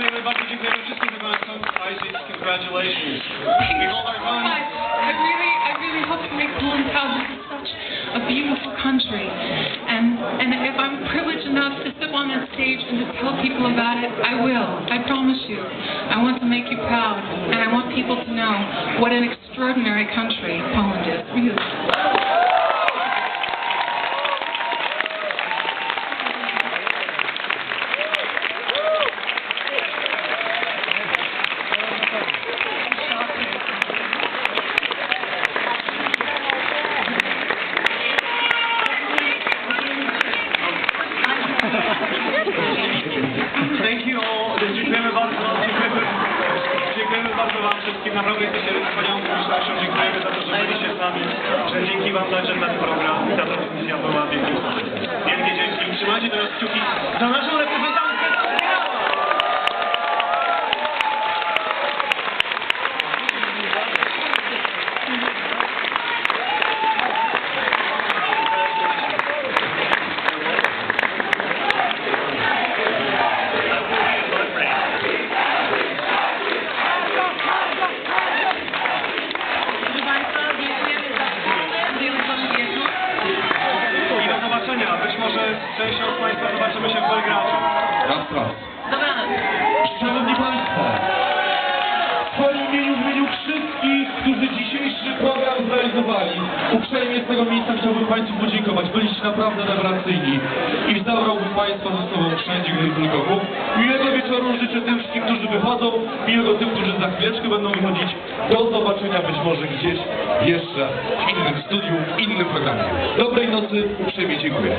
Dziękujemy bardzo, dziękujemy wszystkim wykonawcom. Isaac, congratulations. We hold our tongue. I really, I really hope it makes Poland proud. This is such a beautiful country. And, and if I'm privileged enough to step on that stage and to tell people about it, I will. I promise you. I want to make you proud. And I want people to know what an extraordinary country Poland is. Really. Wszystkim. Naprawdę jesteście wspaniałą publicznością. Dziękujemy za to, że byliście z nami. Że dzięki Wam zaszedł ten program i ta transmisja była wielkim. Wielkie dzięki. Trzymajcie teraz kciuki za naszą częścią z Państwa zobaczymy się w Belgradzie. Raz, raz. Dobranoc. Szanowni Państwo, w swoim imieniu, w imieniu wszystkich, którzy dzisiejszy program zrealizowali, uprzejmie z tego miejsca chciałbym Państwu podziękować. Byliście naprawdę rewelacyjni i zabrałbym Państwa ze sobą wszędzie, gdy tylko mógł. Miłego wieczoru życzę tym wszystkim, którzy wychodzą, miłego tym, którzy za chwileczkę będą wychodzić. Do zobaczenia być może gdzieś jeszcze w innym studiu, w innym programie. Dobrej nocy, uprzejmie dziękuję.